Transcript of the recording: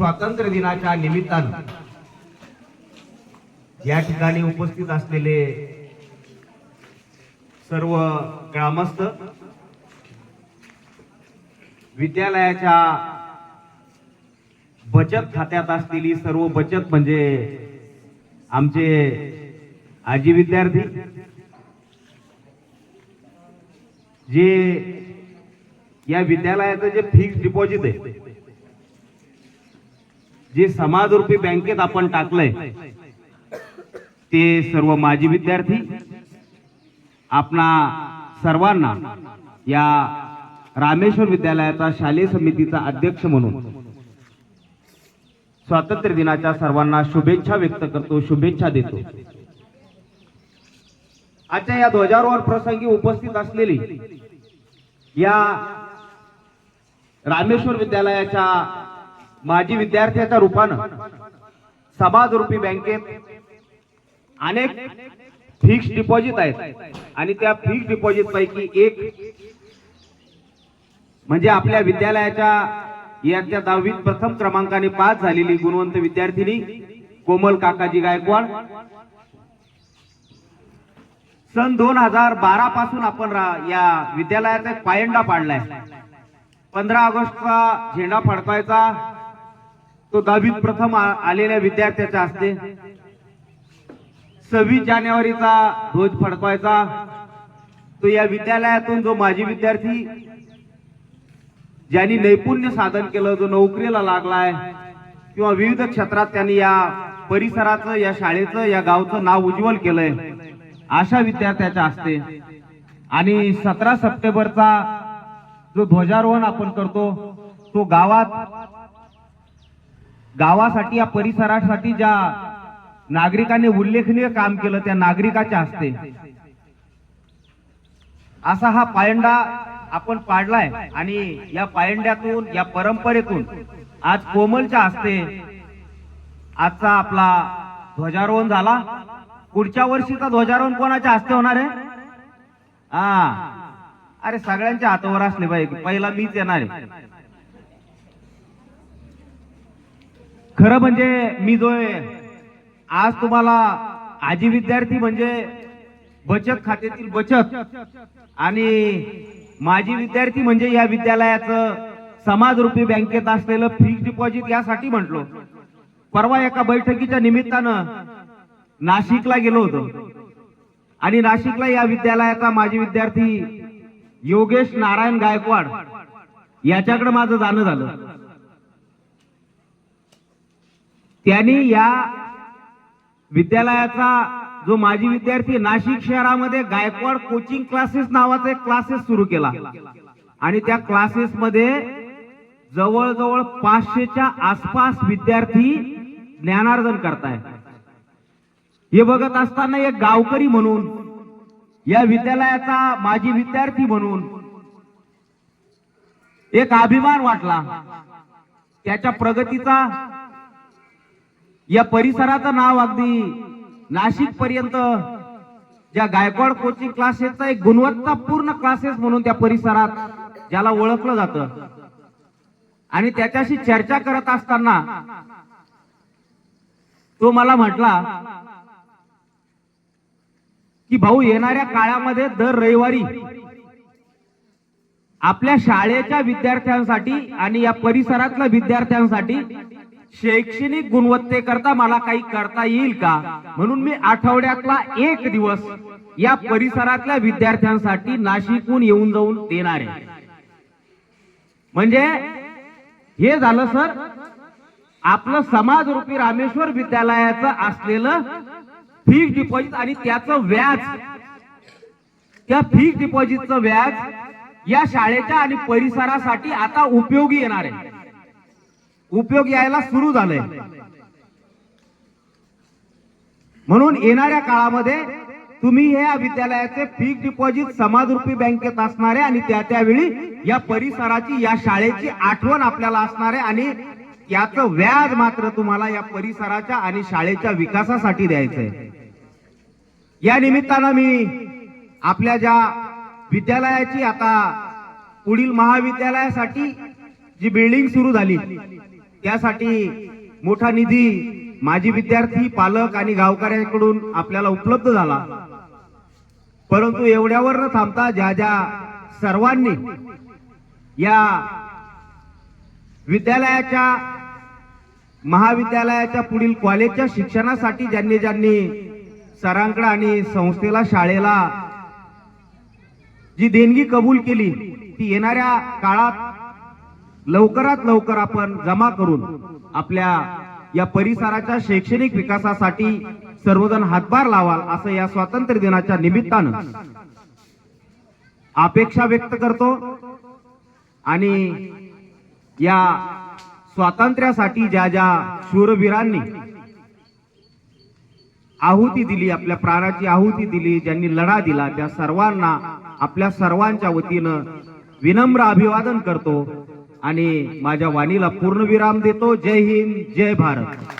स्वातंत्र्य दिनाच्या निमित्तानं या ठिकाणी उपस्थित असलेले सर्व ग्रामस्थ विद्यालयाच्या बचत खात्यात असलेली सर्व बचत म्हणजे आमचे आजी विद्यार्थी जे या विद्यालयाचं जे फिक्स डिपॉझिट आहे जे समाजरूपी बँकेत आपण टाकलंय ते सर्व माजी विद्यार्थी आपणा सर्वांना या रामेश्वर विद्यालयाचा शालेय समितीचा अध्यक्ष म्हणून स्वातंत्र्य दिनाच्या सर्वांना शुभेच्छा व्यक्त करतो शुभेच्छा देतो. आजच्या या ध्वजारोहण प्रसंगी उपस्थित असलेली या रामेश्वर विद्यालयाच्या माजी विद्यार्थ्याच्या रूपानं समाजरूपी बँकेत अनेक फिक्स डिपॉझिट आहेत. आणि त्या फिक्स डिपॉझिट पैकी एक म्हणजे आपल्या विद्यालयाच्या याच्या दहावीत प्रथम क्रमांकाने पास झालेली गुणवंत विद्यार्थिनी कोमल काकाजी गायकवाड. सन दोन हजार बारा पासून आपण या विद्यालयाचा एक पायंडा पाडलाय. पंधरा ऑगस्टचा झेंडा फडकायचा तो दहावीत प्रथम आलेल्या विद्यार्थ्याच्या असते. सव्वीस जानेवारीचा ध्वज फडकवायचा. तो या विद्यालयातून जो माजी विद्यार्थी ज्यांनी नैपुण्य साधन केलं जो नोकरीला लागलाय किंवा विविध क्षेत्रात त्यांनी या परिसराचं या शाळेचं या गावचं नाव उज्ज्वल केलंय अशा विद्यार्थ्याच्या असते. आणि सतरा सप्टेंबरचा जो ध्वजारोहण आपण करतो तो गावात गावासाठी या परिसरासाठी ज्या नागरिकांनी उल्लेखनीय काम केलं त्या नागरिकाच्या हस्ते. असा हा पायंडा आपण पाडलाय आणि या पायंड्यातून या परंपरेतून आज कोमलच्या हस्ते आजचा आपला ध्वजारोहण झाला. पुढच्या वर्षीचा ध्वजारोहण कोणाच्या हस्ते होणार आहे? हा. अरे सगळ्यांच्या हातावर असले पाहिजे पहिला मीच येणार आहे. खरं म्हणजे मी जो आहे, आज तुम्हाला आजी विद्यार्थी म्हणजे बचत खात्यातील बचत आणि माजी विद्यार्थी म्हणजे या विद्यालयाचं समाजरूपी बँकेत असलेलं फिक्स डिपॉझिट यासाठी म्हटलो. परवा एका बैठकीच्या निमित्तानं नाशिकला गेलो होतो. आणि नाशिकला या विद्यालयाचा माजी विद्यार्थी योगेश नारायण गायकवाड याच्याकडे माझं जाणं झालं. त्यांनी या विद्यालयाचा जो माजी विद्यार्थी नाशिक शहरामध्ये गायकवाड कोचिंग क्लासेस नावाचा एक क्लासेस सुरू केला. आणि त्या क्लासेसमध्ये जवळजवळ पाचशेच्या आसपास विद्यार्थी ज्ञानार्जन करताय. हे बघत असताना एक गावकरी म्हणून या विद्यालयाचा माजी विद्यार्थी म्हणून एक अभिमान वाटला. त्याच्या प्रगतीचा या परिसराचं नाव अगदी नाशिक पर्यंत ज्या गायकवाड कोचिंग क्लासेसचा एक गुणवत्तापूर्ण क्लासेस म्हणून त्या परिसरात ज्याला ओळखलं जातं. आणि त्याच्याशी चर्चा करत असताना तो मला म्हटला की भाऊ येणाऱ्या काळामध्ये दर रविवारी आपल्या शाळेच्या विद्यार्थ्यांसाठी आणि या परिसरातल्या विद्यार्थ्यांसाठी शैक्षणिक गुणवत्तेकरता मला काही करता येईल का? म्हणून मी आठवड्यातला एक दिवस या परिसरातल्या विद्यार्थ्यांसाठी नाशिकहून येऊन जाऊन देणार आहे. म्हणजे हे झालं सर आपलं समाजरूपी रामेश्वर विद्यालयाचं असलेलं फिक्स डिपॉझिट आणि त्याचं व्याज त्या फिक्स डिपॉझिटचं व्याज या शाळेच्या आणि परिसरासाठी आता उपयोगी येणार आहे. उपयोग यायला सुरू झालंय. म्हणून येणाऱ्या काळामध्ये तुम्ही ह्या या विद्यालयाचे फिक्स डिपॉझिट समाजरूपी बँकेत असणारे आणि त्या त्यावेळी या परिसराची या शाळेची आठवण आपल्याला असणार आहे आणि त्याचं व्याज मात्र तुम्हाला या परिसराच्या आणि शाळेच्या विकासासाठी द्यायचंय. या निमित्तानं मी आपल्या ज्या विद्यालयाची आता पुढील महाविद्यालयासाठी जी बिल्डिंग सुरू झाली त्यासाठी मोठा निधी माजी विद्यार्थी पालक आणि गावकऱ्यांकडून आपल्याला उपलब्ध झाला. परंतु एवढ्यावर न थांबता ज्या ज्या सर्वांनी या विद्यालयाच्या महाविद्यालयाच्या पुढील कॉलेजच्या शिक्षणासाठी ज्यांनी ज्यांनी सरांकडे आणि संस्थेला शाळेला जी देणगी कबूल केली ती येणाऱ्या काळात लवकरात लवकर आपण जमा करून आपल्या या परिसराच्या शैक्षणिक विकासासाठी सर्वजण हातभार लावाल असं या स्वातंत्र्य दिनाच्या निमित्तानं अपेक्षा व्यक्त करतो. आणि या स्वातंत्र्यासाठी ज्या ज्या शूरवीरांनी आहुती दिली आपल्या प्राणाची आहुती दिली ज्यांनी लढा दिला त्या सर्वांना आपल्या सर्वांच्या वतीनं विनम्र अभिवादन करतो. आणि माझ्या वाणीला पूर्ण विराम देतो. जय हिंद जय भारत.